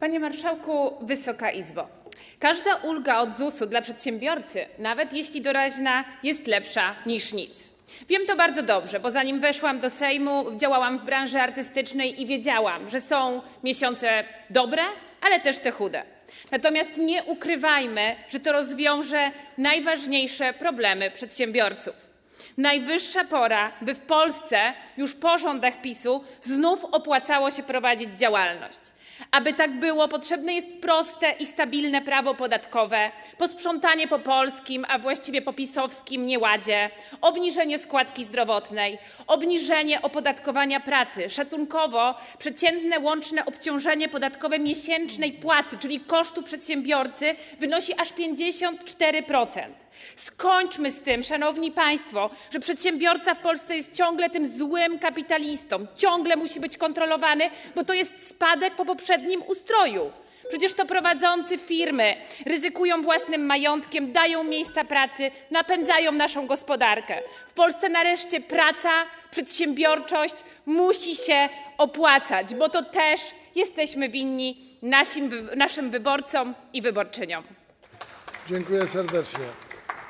Panie Marszałku, Wysoka Izbo! Każda ulga od ZUS-u dla przedsiębiorcy, nawet jeśli doraźna, jest lepsza niż nic. Wiem to bardzo dobrze, bo zanim weszłam do Sejmu, działałam w branży artystycznej i wiedziałam, że są miesiące dobre, ale też te chude. Natomiast nie ukrywajmy, że to rozwiąże najważniejsze problemy przedsiębiorców. Najwyższa pora, by w Polsce już po rządach PiSu znów opłacało się prowadzić działalność. Aby tak było, potrzebne jest proste i stabilne prawo podatkowe, posprzątanie po polskim, a właściwie po pisowskim nieładzie, obniżenie składki zdrowotnej, obniżenie opodatkowania pracy. Szacunkowo przeciętne łączne obciążenie podatkowe miesięcznej płacy, czyli kosztu przedsiębiorcy, wynosi aż 54%. Skończmy z tym, szanowni państwo, że przedsiębiorca w Polsce jest ciągle tym złym kapitalistą, ciągle musi być kontrolowany, bo to jest spadek po poprzednim ustroju. Przecież to prowadzący firmy ryzykują własnym majątkiem, dają miejsca pracy, napędzają naszą gospodarkę. W Polsce nareszcie praca, przedsiębiorczość musi się opłacać, bo to też jesteśmy winni naszym, naszym wyborcom i wyborczyniom. Dziękuję serdecznie.